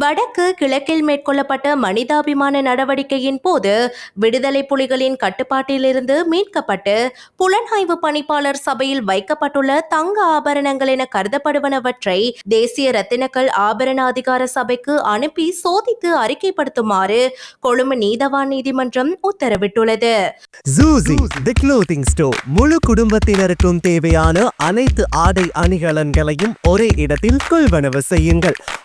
வடக்கு கிழக்கில் மேற்கொள்ளப்பட்ட மனிதாபிமான நடவடிக்கையின் போது விடுதலை புலிகளின் கட்டுப்பாட்டிலிருந்து மீட்கப்பட்டு புலனாய்வு பணிப்பாளர் சபையில் வைக்கப்பட்டுள்ள தங்க ஆபரணங்கள் என கருதப்படுவனவற்றை தேசிய ரத்தினக்கல் ஆபரண அதிகார சபைக்கு அனுப்பி சோதித்து அறிக்கைப்படுத்துமாறு கொழும்பு நீதவான் நீதிமன்றம் உத்தரவிட்டுள்ளது. முழு குடும்பத்தினருக்கும் தேவையான அனைத்து ஆடை அணிகலன்களையும் ஒரே இடத்தில் கொள்வனவு செய்யுங்கள்.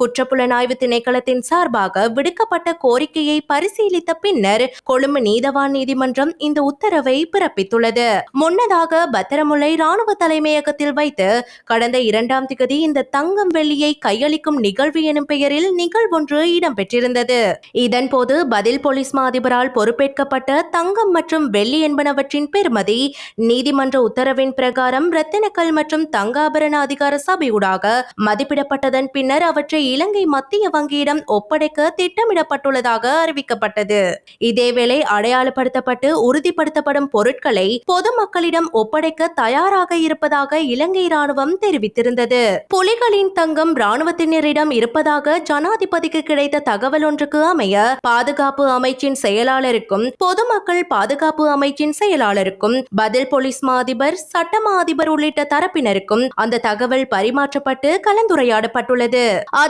குற்றப்புலனாய்வு திணைக்களத்தின் சார்பாக விடுக்கப்பட்ட கோரிக்கையை பரிசீலித்த பின்னர் கொழும்பு நீதவான் நீதிமன்றம் இந்த உத்தரவை பிறப்பித்துள்ளது. முன்னதாக பத்திரமுல்லை ராணுவ தலைமையகத்தில் வைத்து கடந்த இரண்டாம் திகதி இந்த தங்கம் வெள்ளியை கையளிக்கும் நிகழ்வு எனும் பெயரில் நிகழ்வொன்று இடம்பெற்றிருந்தது. இதன்போது பதில் போலீஸ் மாதிபரால் பொறுப்பேற்கப்பட்ட தங்கம் மற்றும் வெள்ளி என்பனவற்றின் பெறுமதி நீதிமன்ற உத்தரவின் பிரகாரம் ரத்தினக்கல் மற்றும் தங்காபரண அதிகார சபையூடாக மதிப்பிடப்பட்டதன் பின்னர் அவற்றை இலங்கை மத்திய வங்கியிடம் ஒப்படைக்க திட்டமிடப்பட்டுள்ளதாக அறிவிக்கப்பட்டது. இதேவேளை அடையாளப்படுத்தப்பட்டு உறுதிப்படுத்தப்படும் பொருட்களை பொதுமக்களிடம் ஒப்படைக்க தயாராக இருப்பதாக இலங்கை ராணுவம் தெரிவித்திருந்தது. புலிகளின் தங்கம் ராணுவத்தினரிடம் இருப்பதாக ஜனாதிபதிக்கு கிடைத்த தகவல் ஒன்றுக்கு அமைய பாதுகாப்பு அமைச்சின் செயலாளருக்கும் பொதுமக்கள் பாதுகாப்பு அமைச்சின் செயலாளருக்கும் பதில் போலீஸ் மா அதிபர் சட்டமா அதிபர் உள்ளிட்ட தரப்பினருக்கும் அந்த தகவல் பரிமாற்றப்பட்டு கலந்துரையாடப்பட்டுள்ளது.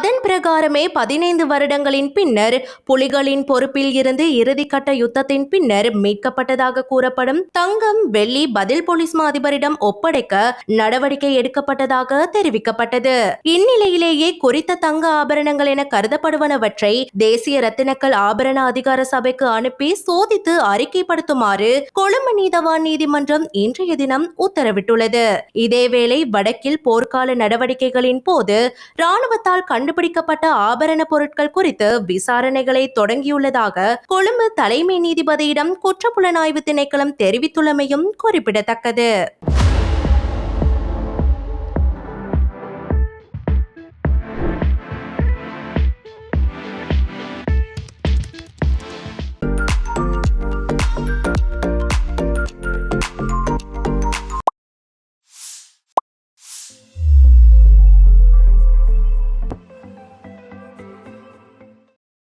அதன் பிரகாரமே பதினைந்து வருடங்களின் பின்னர் புலிகளின் பொறுப்பில் இருந்து இறுதிக்கட்ட யுத்தத்தின் பின்னர் மீட்கப்பட்டதாக கூறப்படும் தங்கம் வெள்ளி பதில் போலீஸ் மா அதிபரிடம் ஒப்படைக்க நடவடிக்கை எடுக்கப்பட்டதாக தெரிவிக்கப்பட்டது. இந்நிலையிலேயே குறித்த தங்க ஆபரணங்கள் என கருதப்படுவனவற்றை தேசிய ரத்தினக்கல் ஆபரண அதிகார சபைக்கு அனுப்பி சோதித்து அறிக்கைப்படுத்துமாறு கொழும்பு நீதவான் நீதிமன்றம் இன்றைய தினம் உத்தரவிட்டுள்ளது. இதேவேளை வடக்கில் போர்க்கால நடவடிக்கைகளின் போது ராணுவத்தால் கண்டுபிடிக்கப்பட்ட ஆபரண பொருட்கள் குறித்து விசாரணைகளை தொடங்கியுள்ளதாக கொழும்பு தலைமை நீதிபதியிடம் குற்றப்புலனாய்வு திணைக்களம் தெரிவித்துள்ளமையும் குறிப்பிடத்தக்கது.